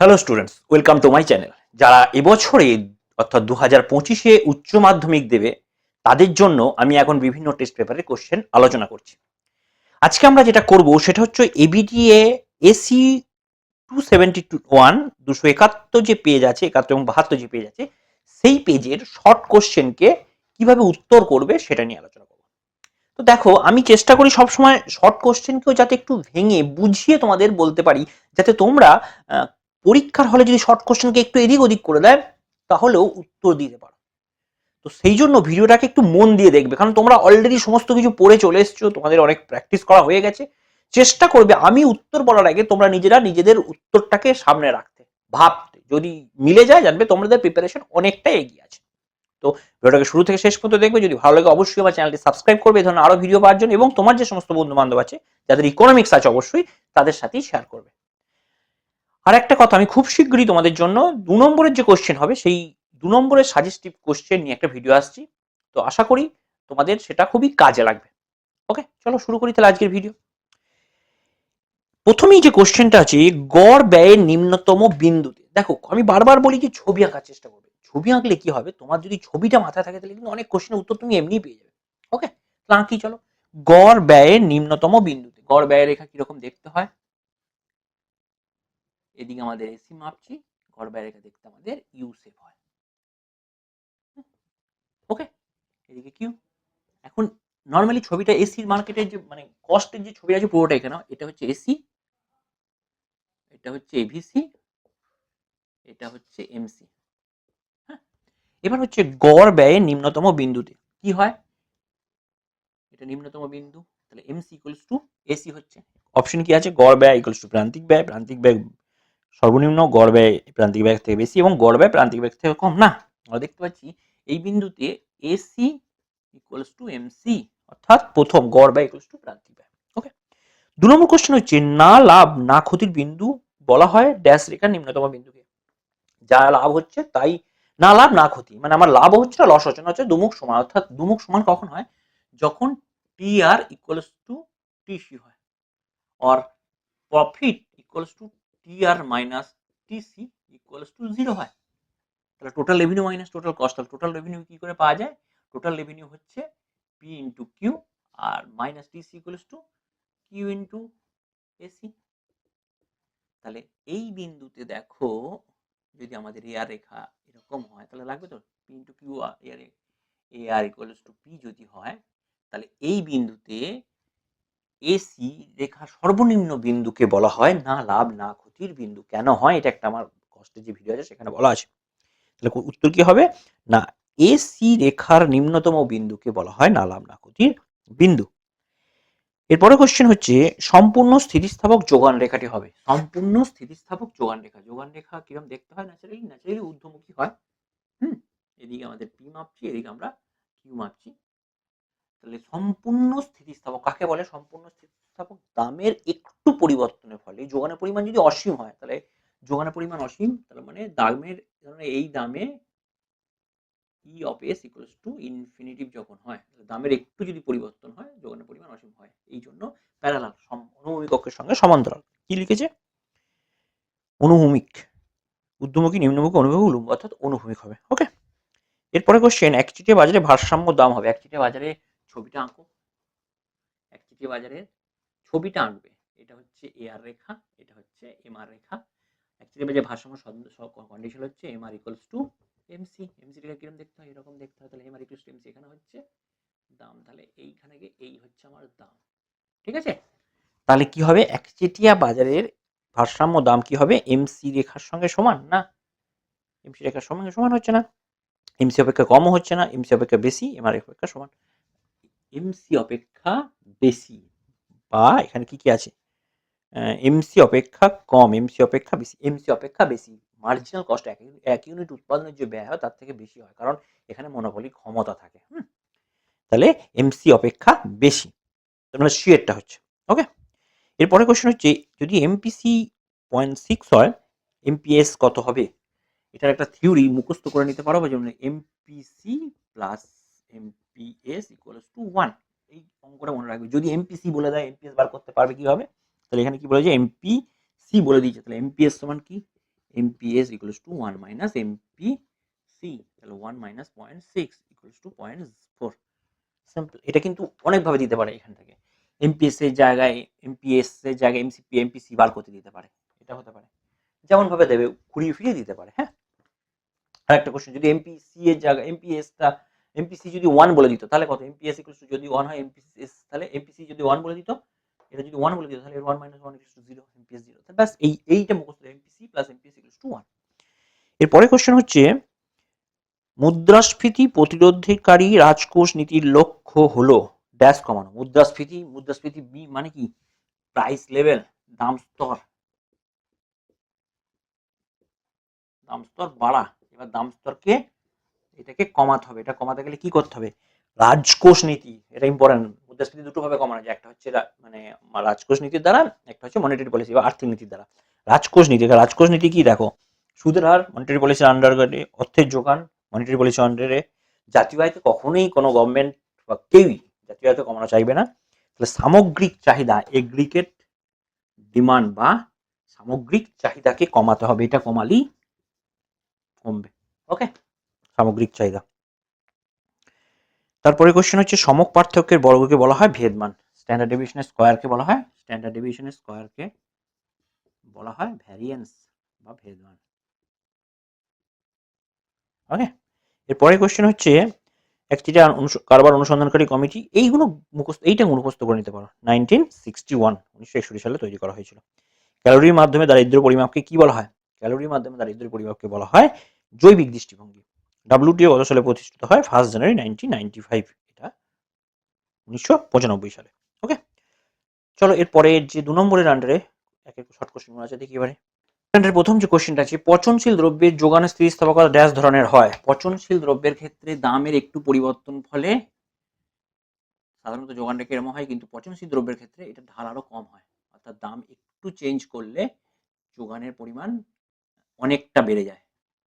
Hello students welcome to my channel যারা এবছরে, অর্থাৎ দু হাজার পঁচিশে উচ্চ মাধ্যমিক দেবে, তাদের জন্য আমি এখন বিভিন্ন টেস্ট পেপারের কোশ্চেন আলোচনা করছি। আজকে আমরা যেটা করব, সেটা হচ্ছে ABTA AC two seventy two one দুশো একাত্তর যে পেজ আছে, একাত্তর এবং বাহাত্তর যে পেজ আছে, সেই পেজের শর্ট কোশ্চেনকে কীভাবে উত্তর করবে, সেটা নিয়ে আলোচনা করব। তো দেখো, আমি চেষ্টা করি সবসময় শর্ট কোশ্চেনকেও যাতে একটু ভেঙে, বুঝিয়ে তোমাদের বলতে পারি, যাতে তোমরা পরীক্ষার হলে যদি শর্ট কোশ্চেনকে একটু এদিক ওদিক করে দেয়, তাহলেও উত্তর দিতে পারো। তো সেই জন্য ভিডিওটাকে একটু মন দিয়ে দেখবে, কারণ তোমরা অলরেডি সমস্ত কিছু পড়ে চলে এসছো, তোমাদের অনেক প্র্যাকটিস করা হয়ে গেছে। চেষ্টা করবে, আমি উত্তর বলার আগে তোমরা নিজেরা নিজেদের উত্তরটাকে সামনে রাখতে, ভাবতে। যদি মিলে যায়, জানবে তোমাদের প্রিপারেশন অনেকটা এগিয়ে আছে। তো ভিডিওটাকে শুরু থেকে শেষ পর্যন্ত দেখবে, যদি ভালো লাগে অবশ্যই আমার চ্যানেলটি সাবস্ক্রাইব করবে এই ধরনের আরও ভিডিও পাওয়ার জন্য এবং তোমার যে সমস্ত বন্ধু বান্ধব আছে, যাদের ইকোনমিক্স আছে অবশ্যই তাদের সাথেই শেয়ার করবে। আর একটা কথা, আমি খুব শীঘ্রই তোমাদের জন্য দু নম্বরের যে কোশ্চেন হবে, সেই দু নম্বরের সাজেস্টিভ কোশ্চেন নিয়ে একটা ভিডিও আসছি। তো আশা করি তোমাদের সেটা খুবই কাজে লাগবে। ওকে চলো শুরু করি তাহলে আজকের ভিডিও প্রথমেই যে কোশ্চেনটা আছে, গড় ব্যয়ের নিম্নতম বিন্দুতে। দেখো, আমি বারবার বলি যে ছবি আঁকার চেষ্টা করবে। ছবি আঁকলে কি হবে? তোমার যদি ছবিটা মাথায় থাকে, তাহলে কিন্তু অনেক কোশ্চেনের উত্তর তুমি এমনি পেয়ে যাবে। ওকে তাহলে আঁকি, চলো। গড় ব্যয়ের নিম্নতম বিন্দুতে। গড় ব্যয়ের রেখা কীরকম দেখতে হয়? এদিকে আমাদের এসি মাপছি ব্যয় রেখা দেখতে আমাদের ইউ সেভ হয় ওকে এদিকে কিউ এখন নর্মালি ছবিটা এসির মার্কেটের যে মানে কস্টের যে ছবি আছে পুরোটা এখানে, এটা হচ্ছে এসি এটা হচ্ছে এভিসি এটা হচ্ছে এমসি হ্যাঁ এবার হচ্ছে গড় ব্যয়ের নিম্নতম বিন্দুতে কি হয়? এটা নিম্নতম বিন্দু, তাহলে এমসি ইকুয়ালস টু এসি হচ্ছে। অপশন কি আছে? গড় ব্যয় ইকুয়ালস টু প্রান্তিক ব্যয় প্রান্তিক ব্যয় সর্বনিম্ন গড় ব্যয় প্রান্তিক ব্যয় থেকে বেশি এবং গড় ব্যয় প্রান্তিক ব্যয় থেকে কম। না, আমরা দেখতে পাচ্ছি এই বিন্দুতে এসি ইকুয়ালস টু এমসি অর্থাৎ প্রথম গড় ব্যয় ইকুয়ালস টু প্রান্তিক ব্যয় ওকে দু নম্বর কোশ্চেন হচ্ছে, না লাভ, না ক্ষতির বিন্দু বলা হয় ড্যাশ রেখার নিম্নতম বিন্দুকে। যা লাভ হচ্ছে তাই না লাভ, না ক্ষতি। মানে আমার লাভ হচ্ছে না, লস হচ্ছে না, হচ্ছে দুমুখ সমান। অর্থাৎ দুমুখ সমান কখন হয়? যখন T R equals to TC হয়। Or profit equals to T R minus TC equals to zero হয়। তাহলে total revenue minus total cost তাহলে টোটাল রেভিনিউ কি করে পাওয়া যায়? টোটাল রেভিনিউ হচ্ছে P into Q R minus TC equals to Q into AC তাহলে এই বিন্দুতে দেখো, যদি আমাদের এয়ার রেখা এরকম হয়, তাহলে লাগবে তো? P into Q air A R equals to P যদি হয়, তাহলে এই বিন্দুতে এসি রেখা সর্বনিম্ন বিন্দুকে বলা হয়, না লাভ, না ক্ষতির বিন্দু। কেন হয়? এটা একটা আমার কষ্টের যে ভিডিও আছে, সেখানে বলা আছে। তাহলে উত্তর কি হবে? না, এসি রেখার নিম্নতম বিন্দুকে বলা হয় না লাভ না ক্ষতির বিন্দু। এরপরে কোশ্চেন হচ্ছে, সম্পূর্ণ স্থিতিস্থাপক যোগান রেখাটি হবে। সম্পূর্ণ স্থিতিস্থাপক যোগান রেখা। যোগান রেখা কীরকম দেখতে হয়? ন্যাচারালি ন্যাচারালি ঊর্ধ্বমুখী হয়। হুম? এদিকে আমাদের পি মাপছি, এদিকে আমরা কিউ মাপছি। তাহলে সম্পূর্ণ স্থিতিস্থাপক কাকে বলে? সম্পূর্ণ স্থিতিস্থাপক দামের একটু পরিবর্তনের ফলে যোগানের পরিমাণ যদি অসীম হয়, তাহলে যোগানের পরিমাণ অসীম, তাহলে মানে দামের, এই দামে E of S equals to infinitive যখন হয় দামের একটু যদি পরিবর্তন হয়, যোগানের পরিমাণ অসীম হয়। এই জন্য প্যারালাল অনুভূমিক অক্ষের সঙ্গে সমান্তরাল। কি লিখেছে? অনুভূমিক। ঊর্ধ্বমুখী, নিম্নমুখী, অনুভূমিক, উলম্ব, অর্থাৎ অনুভূমিক হবে। ওকে এরপরে কোশ্চেন একচিটিয়া বাজারে ভারসাম্য দাম হবে। একচিটিয়া বাজারে ছবিটা আঁকো। একচিটিয়া বাজারে ছবিটা আঁকবে এটা হচ্ছে এআর রেখা, এটা হচ্ছে এমআর রেখা। একচিটিয়া বাজারে ভারসাম্য কন্ডিশন হচ্ছে MR equals to MC MC রেখা কীরকম দেখতে হয়? এরকম দেখতে হয়। তাহলে এমআর ইকুয়ালস টু এমসি এখানে হচ্ছে দাম। তাহলে এইখানে গিয়ে এই হচ্ছে আমার দাম। ঠিক আছে? তাহলে কি হবে? একচেটিয়া বাজারের ভারসাম্য দাম কি হবে? এমসি রেখার সঙ্গে সমান না? এমসি রেখার সঙ্গে সমান হচ্ছে না। এমসি অপেক্ষা কমও হচ্ছে না। এমসি অপেক্ষা বেশি এমআর অপেক্ষা সমান। এমসি অপেক্ষা বেশি। বা এখানে কি কি আছে? এমসি অপেক্ষা কম এমসি অপেক্ষা বেশি এমসি অপেক্ষা বেশি। মার্জিনাল কস্ট এক এক ইউনিট উৎপাদনের যে ব্যয় হয়, তার থেকে বেশি হয়, কারণ এখানে মনোবলী ক্ষমতা থাকে, হুম? তাহলে এমসি অপেক্ষা বেশি, তার মানে সিএরটা হচ্ছে ওকে এরপরে কোশ্চেন হচ্ছে, যদি এমপিসি পয়েন্ট সিক্স হয় এমপিএস কত হবে? এটার একটা থিওরি মুখস্থ করে নিতে পারো যেমন MPC plus MPS equals to one এই অঙ্কটা মনে রাখবে যদি এমপিসি বলে দেয় এমপিএস বার করতে পারবে কীভাবে তাহলে এখানে কি বলেছে এমপি সি বলে দিয়েছে তাহলে এমপিএস সমান কি MPS equals to one minus MP C তাহলে one minus point six equals to point four simple এটা কিন্তু অনেকভাবে দিতে পারে এখান থেকে এমপিএস এর জায়গায় এমপিএস এর জায়গায় এমসিপি এমপিসি বার করতে দিতে পারে এটা হতে পারে যেমন ভাবে দেবে ঘুরিয়ে ফিরিয়ে দিতে পারে হ্যাঁ আর একটা কোশ্চেন যদি এমপিসি এর জায়গায় এমপিএসটা এমপিসি যদি ওয়ান বলে দিত, তাহলে কত? এমপিএস ইকুয়ালস টু যদি ওয়ান হয় এমপিএস তাহলে এমপিসি যদি ওয়ান বলে দিত, এটা যদি ওয়ান বলে দিত, তাহলে one minus one equals to zero MPS zero তাহলে ব্যাস, এই, এইটা মুখস্থ MPC plus MPS equals to one এরপরে কোশ্চেন হচ্ছে, মুদ্রাস্ফীতি প্রতিরোধকারী রাজকোষ নীতির লক্ষ্য হলো ড্যাশ কমানো। মুদ্রাস্ফীতি মুদ্রাস্ফীতি বি মানে কি? প্রাইস লেভেল দাম স্তর। দাম স্তর বাড়া, এবার দাম স্তরকে এটাকে কমাতে হবে। এটা কমাতে গেলে কি করতে হবে? রাজকোষ নীতি, এটা ইম্পর্টেন্ট মুদ্রাস্ফীতি দুটো ভাবে কমানো যায়। একটা হচ্ছে মানে রাজকোষ নীতির দ্বারা, একটা হচ্ছে মনিটারি পলিসি বা আর্থিক নীতির দ্বারা। রাজকোষ নীতি রাজকোষ নীতি কি? দেখো, সুদের হার মনিটারি পলিসির আন্ডারগার্ডে অর্থের যোগান মনিটারি পলিসি আন্ডারে জাতীয় আয়কে কখনোই কোনো গভর্নমেন্ট বা কেউই জাতীয় আয়কে কমানো চাইবে না। তাহলে সামগ্রিক চাহিদা এগ্রিগেট ডিমান্ড বা সামগ্রিক চাহিদাকে কমাতে হবে। এটা কমালেই কমবে। ওকে সামগ্রিক চাহিদা। তারপরে কোশ্চেন হচ্ছে, সমক পার্থক্যের বর্গকে বলা হয় ভেদমান। স্ট্যান্ডার্ড ডেভিয়েশনের স্কোয়ারকে বলা হয় স্ট্যান্ডার্ড ডেভিয়েশনের স্কোয়ারকে বলা হয় ভ্যারিয়েন্স বা ভেদমান। ওকে এরপরে কোশ্চেন হচ্ছে, একটি কারবার অনুসন্ধানকারী কমিটি, এইগুলো মুখস্থ, এইটা মুখস্থ করে নিতে পারো। নাইনটিন সিক্সটি ওয়ান উনিশশো একষট্টি সালে তৈরি করা হয়েছিল। ক্যালোরির মাধ্যমে দারিদ্র্য পরিমাপকে কি বলা হয়? ক্যালোরির মাধ্যমে দারিদ্র্য পরিমাপকে বলা হয় জৈবিক দৃষ্টিভঙ্গি। ডাব্লিউটিও কত সালে প্রতিষ্ঠিত হয়? First January nineteen ninety five এটা উনিশশো পঁচানব্বই সালে ওকে চলো এরপরে যে দু নম্বরের আন্ডারে এক এক শর্ট কোশ্চেন আছে, দেখি এবারে। প্রথম যে কোশ্চেনটা আছে, পচনশীল দ্রব্যের যোগানের স্থিতিস্থাপকতা ড্যাশ ধরনের হয়। পচনশীল দ্রব্যের ক্ষেত্রে দামের একটু পরিবর্তন ফলে সাধারণত যোগানটা কীরকম হয়? কিন্তু পচনশীল দ্রব্যের ক্ষেত্রে এটা ঢাল আরও কম হয়। অর্থাৎ দাম একটু চেঞ্জ করলে যোগানের পরিমাণ অনেকটা বেড়ে যায়,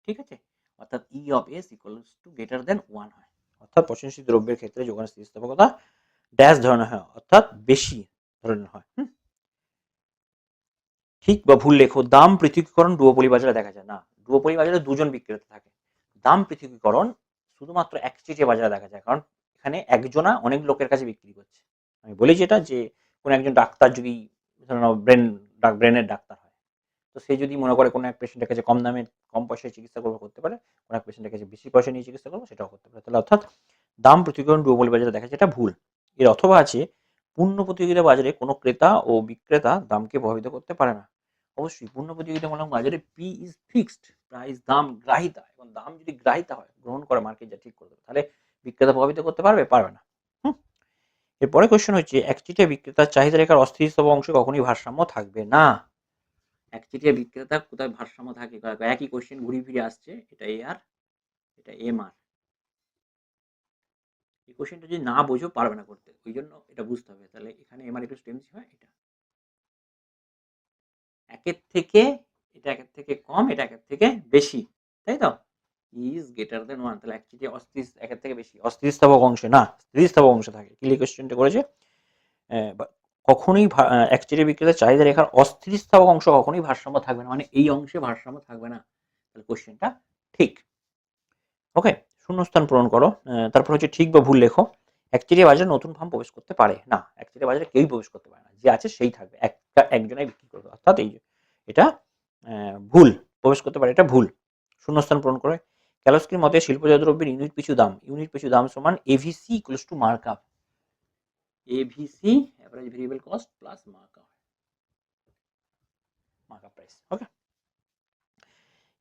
ঠিক আছে? অর্থাৎ E of S equals to greater than one হয়। অর্থাৎ পচনশীল দ্রব্যের ক্ষেত্রে যোগানের স্থিতিস্থাপকতা ড্যাশ ধরনের হয়, অর্থাৎ বেশি ধরনের হয় ঠিক বা ভুল লেখো, দাম পৃথকীকরণ ডুয়োপলি বাজারে দেখা যায়। না ডুয়োপলি বাজারে দুজন বিক্রেতা থাকে। দাম পৃথকীকরণ শুধুমাত্র এক একচেটিয়া বাজারে দেখা যায়, কারণ এখানে একজনা অনেক লোকের কাছে বিক্রি করছে। আমি বলি যেটা যে কোনো একজন ডাক্তার যদি ব্রেন, ব্রেনের ডাক্তার তো সে যদি মনে করে কোনো এক পেশেন্টের কাছে কম দামে, কম পয়সায় চিকিৎসা করব, করতে পারে, কোনো এক পেশেন্টের কাছে বেশি পয়সা নিয়ে চিকিৎসা করব, সেটাও করতে পারে। তাহলে অর্থাৎ দাম প্রতিকরণ ডুয়োপলি বাজারে দেখা যায়, এটা ভুল। এর অথবা আছে, পূর্ণ প্রতিযোগিতা বাজারে কোনো ক্রেতা ও বিক্রেতা দামকে প্রভাবিত করতে পারে না। অবশ্যই পূর্ণ প্রতিযোগিতামূলক বাজারে পি ইজ ফিক্সড প্রাইস দাম গ্রাহিতা, এবং দাম যদি গ্রাহিতা হয়, গ্রহণ করে মার্কেট যা ঠিক করে দেবে, তাহলে বিক্রেতা প্রভাবিত করতে পারবে পারবে না। এরপরে কোশ্চেন হচ্ছে একচিটিয়া বিক্রেতার চাহিদা রেখার অস্থিরতম অংশে কখনোই ভারসাম্য থাকবে না। একচিটিয়া বিক্রেতার কোথায় ভারসাম্য থাকে? একই কোশ্চেন ঘুরে ফিরে আসছে। এটা এ আর এটা এম আর। এই কোশ্চেনটা যদি না বোঝো, পারবে না করতে। ওই জন্য এটা বুঝতে হবে। তাহলে এখানে M R equals to MC হয় এটা। একের থেকে, এটা একের থেকে কম, এটা একের থেকে বেশি। তাই তো? ইজ গ্রেটার দেন ওয়ান তাহলে একচেটিয়া অস্থির, একের থেকে বেশি। অস্থিরস্থাপক অংশে না স্থিতিস্থাপক অংশে থাকে। ক্লিয়ার কোশ্চেনটা করেছে? কখনোই একচেটিয়া বিক্রেতার চাহিদা রেখার অস্থিরস্থাপক অংশ কখনোই ভারসাম্য থাকবে না মানে এই অংশে ভারসাম্য থাকবে না। তাহলে কোশ্চেনটা ঠিক। ওকে শূন্যস্থান পূরণ করো। তারপর হচ্ছে ঠিক বা ভুল লেখো। একচেটিয়া বাজারে নতুন ফার্ম প্রবেশ করতে পারে? না একচেটিয়া বাজারে কেউই প্রবেশ করতে পারে না। যে আছে সেই থাকবে। একটা, একজনাই বিক্রি করবে। অর্থাৎ এই এটা ভুল। প্রবেশ করতে পারে, এটা ভুল। শূন্যস্থান পূরণ করে। ক্যালোস্কির মতে শিল্পজাত দ্রব্যের ইউনিট পিছু দাম। ইউনিট পিছু দাম সমান AVC equals to markup AVC average variable cost plus markup markup price okay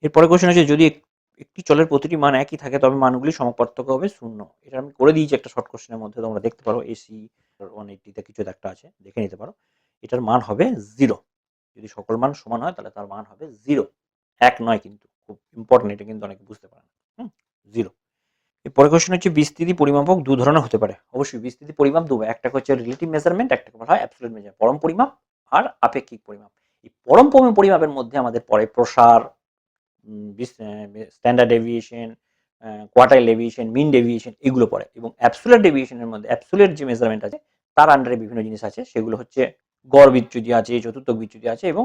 এরপরে কোশ্চেন আছে যদি এক- একটি চলের প্রতিটি মান একই থাকে, তবে মানগুলি সমপার্থক্য হবে শূন্য। এটা আমি করে দিয়েছি একটা শর্ট কোশ্চেনের মধ্যে, তোমরা দেখতে পারো এসি ওয়ান এইটিতে কিছু একটা আছে, দেখে নিতে পারো। এটার মান হবে জিরো যদি সকল মান সমান হয়, তাহলে তার মান হবে জিরো এক নয় কিন্তু, খুব ইম্পর্টেন্ট এটা কিন্তু অনেকে বুঝতে পারে না। হুম? জিরো এরপরে কোশ্চেন হচ্ছে বিস্তৃতি পরিমাপক দু ধরনের হতে পারে অবশ্যই বিস্তৃতি পরিমাপ দু একটা হচ্ছে রিলেটিভ মেজারমেন্ট একটা বলা হয় অ্যাবসলিউট মেজার পরম পরিমাপ আর আপেক্ষিক পরিমাপ এই পরম পরিমাপের মধ্যে আমাদের পরে প্রসার standard deviation quartile deviation mean deviation এগুলো পড়ে এবং অ্যাবসুলেট ডেভিয়েশনের মধ্যে অ্যাবসুলেট যে মেজারমেন্ট আছে তার আন্ডারে বিভিন্ন জিনিস আছে সেগুলো হচ্ছে গড় বিচ্যুতি আছে চতুর্থ বিচ্যুতি আছে এবং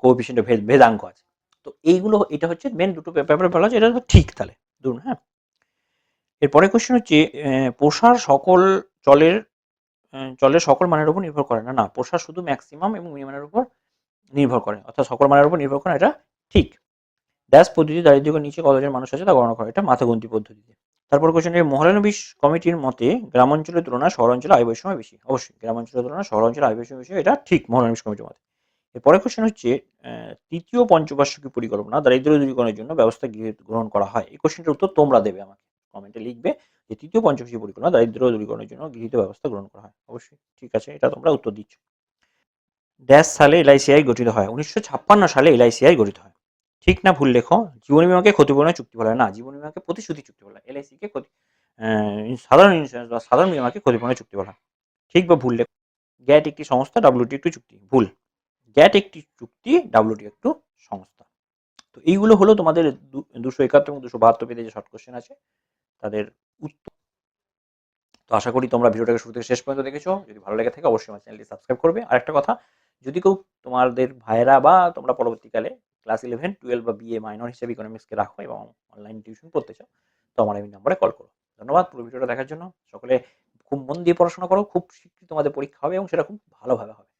কোএফিসিয়েন্ট ভেদাঙ্ক আছে তো এইগুলো এটা হচ্ছে মেন দুটো ব্যাপারে বলা হচ্ছে এটা ঠিক তাহলে ধরুন হ্যাঁ এরপরে কোশ্চেন হচ্ছে প্রসার সকল চলের আহ, চলের সকল মানের উপর নির্ভর করে না? না প্রসার শুধু ম্যাক্সিমাম এবং মিনিমামের উপর নির্ভর করে। অর্থাৎ সকল মানের উপর নির্ভর করে এটা ঠিক। ড্যাশ পদ্ধতি দারিদ্র্যের নিচে কতজন মানুষ আছে তা গণনা করে এটা মাথাগন্তি পদ্ধতিতে। তারপর কোশ্চেন মহলানবিশ কমিটির মতে গ্রামাঞ্চলের তুলনায় শহরাঞ্চলে আয় বৈষম্য বেশি। অবশ্যই গ্রামাঞ্চলের তুলনায় শহরাঞ্চলে আয় বৈষম্য বেশি এটা ঠিক মহলানবিশ কমিটির মতে। এরপরে কোশ্চেন হচ্ছে তৃতীয় পঞ্চবার্ষিকী পরিকল্পনা দারিদ্র্য দূরীকরণের জন্য ব্যবস্থা গ্রহণ করা হয়। এই কোশ্চেনটার উত্তর তোমরা দেবে আমাকে। কমেন্টে লিখবে যে তৃতীয় পঞ্চবার্ষিকী পরিকল্পনা দারিদ্র্য দূরীকরণের জন্য গৃহীত ব্যবস্থা গ্রহণ করা হয়। অবশ্যই, ঠিক আছে, এটা তোমরা উত্তর দিচ্ছ। ড্যাশ সালে এলআইসিআই গঠিত হয়। উনিশশো ছাপ্পান্ন সালে এলআইসিআই গঠিত হয়। ঠিক না ভুল লেখো, জীবন বিমাকে ক্ষতিপূরণের চুক্তি বলা হয়। না, জীবন বিমাকে প্রতিশ্রুতি চুক্তি বলা হয়। এলআইসি কে ক্ষতি সাধারণ ইন্স্যুরেন্স বা সাধারণ বিমাকে ক্ষতিপূরণের চুক্তি বলা হয়। ঠিক বা ভুল লেখো। গ্যাট একটি সংস্থা ডাব্লিউটি একটি চুক্তি। ভুল। গ্যাট একটি চুক্তি ডাব্লিউটি একটু সংস্থা। তো এইগুলো হলো তোমাদের দুশো একাত্তর এবং দুশো বাহাত্তর পেজে যে শর্ট কোশ্চেন আছে তাদের উত্তর। তো আশা করি তোমরা ভিডিওটাকে শুরু থেকে শেষ পর্যন্ত দেখেছ। যদি ভালো লেগে থাকে, অবশ্যই আমার চ্যানেলটি সাবস্ক্রাইব করবে। আর একটা কথা, যদি কেউ তোমাদের ভাইয়েরা বা তোমরা পরবর্তীকালে ক্লাস ইলেভেন টুয়েলভ বা বিএ মাইনর হিসেবে ইকোনমিক্সকে রাখো এবং অনলাইন টিউশন পড়তে চাও, তো আমার এই নাম্বারে কল করো। ধন্যবাদ পুরো ভিডিওটা দেখার জন্য। সকলে খুব মন দিয়ে পড়াশোনা করো, খুব শীঘ্রই তোমাদের পরীক্ষা হবে এবং সেটা খুব ভালোভাবে হবে।